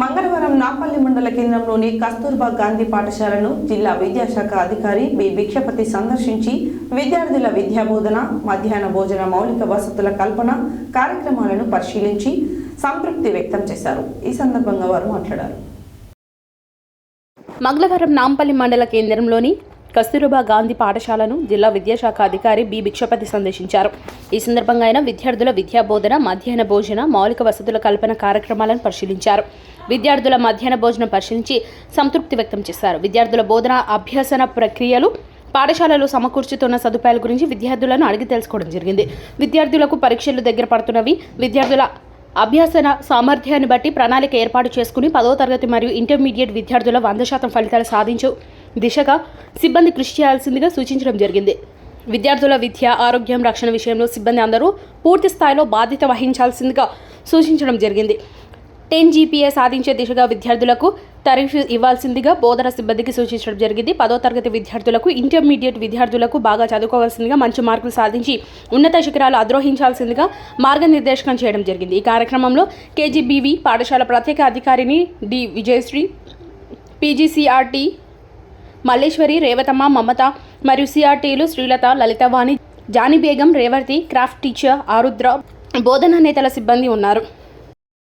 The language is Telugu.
మంగళవారం నాపల్లి మండల కేంద్రంలోని కస్తూర్బా గాంధీ పాఠశాలను జిల్లా విద్యాశాఖ అధికారి బి భిక్షపతి సందర్శించి విద్యార్థుల విద్యాబోధన మధ్యాహ్న భోజన మౌలిక వసతుల కల్పన కార్యక్రమాలను పరిశీలించి సంతృప్తి వ్యక్తం చేశారు. ఈ సందర్భంగా వారు మాట్లాడారు. మంగళవారం నాంపల్లి మండల కేంద్రంలోని కస్తూర్బా గాంధీ పాఠశాలను జిల్లా విద్యాశాఖ అధికారి బి భిక్షపతి సందర్శించారు ఈ సందర్భంగా ఆయన విద్యార్థుల విద్యాబోధన మధ్యాహ్న భోజన మౌలిక వసతుల కల్పన కార్యక్రమాలను పరిశీలించారు. విద్యార్థుల మధ్యాహ్న భోజనం పరిశీలించి సంతృప్తి వ్యక్తం చేశారు. విద్యార్థుల బోధన అభ్యసన ప్రక్రియలు పాఠశాలలో సమకూర్చుతున్న సదుపాయాల గురించి విద్యార్థులను అడిగి తెలుసుకోవడం జరిగింది. విద్యార్థులకు పరీక్షలు దగ్గర పడుతున్నవి విద్యార్థుల అభ్యాసన సామర్థ్యాన్ని బట్టి ప్రణాళిక ఏర్పాటు చేసుకుని పదో తరగతి మరియు ఇంటర్మీడియట్ విద్యార్థుల వంద శాతం ఫలితాలు సాధించు దిశగా సిబ్బంది కృషి చేయాల్సిందిగా సూచించడం జరిగింది. విద్యార్థుల విద్య ఆరోగ్యం రక్షణ విషయంలో సిబ్బంది అందరూ పూర్తి స్థాయిలో బాధ్యత వహించాల్సిందిగా సూచించడం జరిగింది. టెన్ జీపీఏ సాధించే దిశగా విద్యార్థులకు తరీఫ్ ఇవ్వాల్సిందిగా బోధన సిబ్బందికి సూచించడం జరిగింది. పదో తరగతి విద్యార్థులకు ఇంటర్మీడియట్ విద్యార్థులకు బాగా చదువుకోవాల్సిందిగా మంచి మార్కులు సాధించి ఉన్నత శిఖరాలు అద్రోహించాల్సిందిగా మార్గనిర్దేశకం చేయడం జరిగింది. ఈ కార్యక్రమంలో కేజీబీవీ పాఠశాల ప్రత్యేక అధికారిని డి విజయశ్రీ పీజీసీఆర్టీ మల్లేశ్వరి రేవతమ్మ మమత మరియు సిఆర్టీలు శ్రీలత లలితవాణి జానిబేగం రేవతి క్రాఫ్ట్ టీచర్ ఆరుద్ర బోధనా నేతల సిబ్బంది ఉన్నారు.